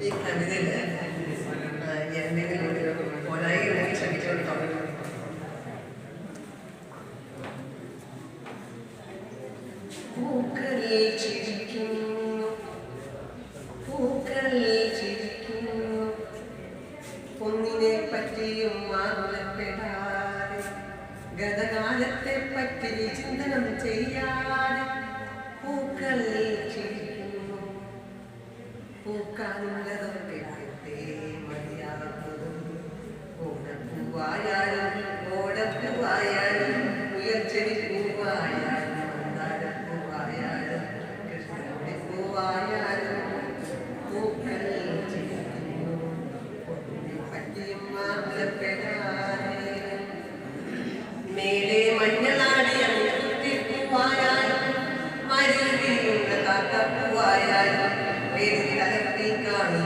ഈ ആ, എന്തെങ്കിലും ഒരു പോരായി ഉണ്ടെങ്കിൽ ക്ഷമിച്ചോണ്ട് പറഞ്ഞു പൂക്കളിൽ ചിരിക്കുന്നു പൂക്കളിൽ ചിരിക്കുന്നു ഗതകാലത്തെ പറ്റി ചിന്തനം ചെയ്യാതെ പൂക്കളിൽ പൂക്കാനുള്ളതൊക്കെ കിട്ടേ മതിയാകും ഓടപ്പൂവായാലും ഓടപ്പൂവായാലും ഉയർച്ചെടി പൂവായാലും മന്ദാരപ്പൂവായാലും കൃഷ്ണന്റെ പൂവായാലും പൂക്കൾ ഒന്നിനെ പറ്റിയും മാറപ്പെടാതെ கரத்தை காணும்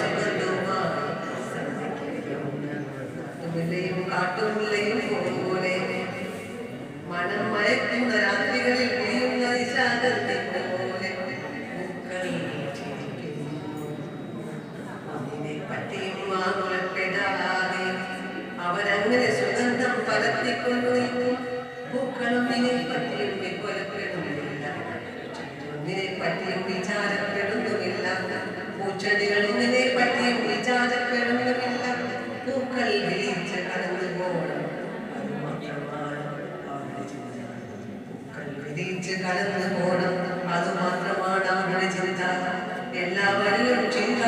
പൂക്കളും ഇതിനെ പറ്റിയും വിക്കൊലപ്പെടുന്നില്ല ഒന്നിനെ പറ്റിയും വിചാരപ്പെടുന്നുമില്ല പൂച്ചെടികൾ ഒന്നിനെ പറ്റിയും വിചാരപ്പെടുന്നുമില്ല പൂക്കൾ വിരിച്ച് കടന്നു പോകണം പൂക്കൾ കടന്നു പോകണം അത് മാത്രമാണ് അവരുടെ ചിന്ത. എല്ലാവരിലും ചിന്ത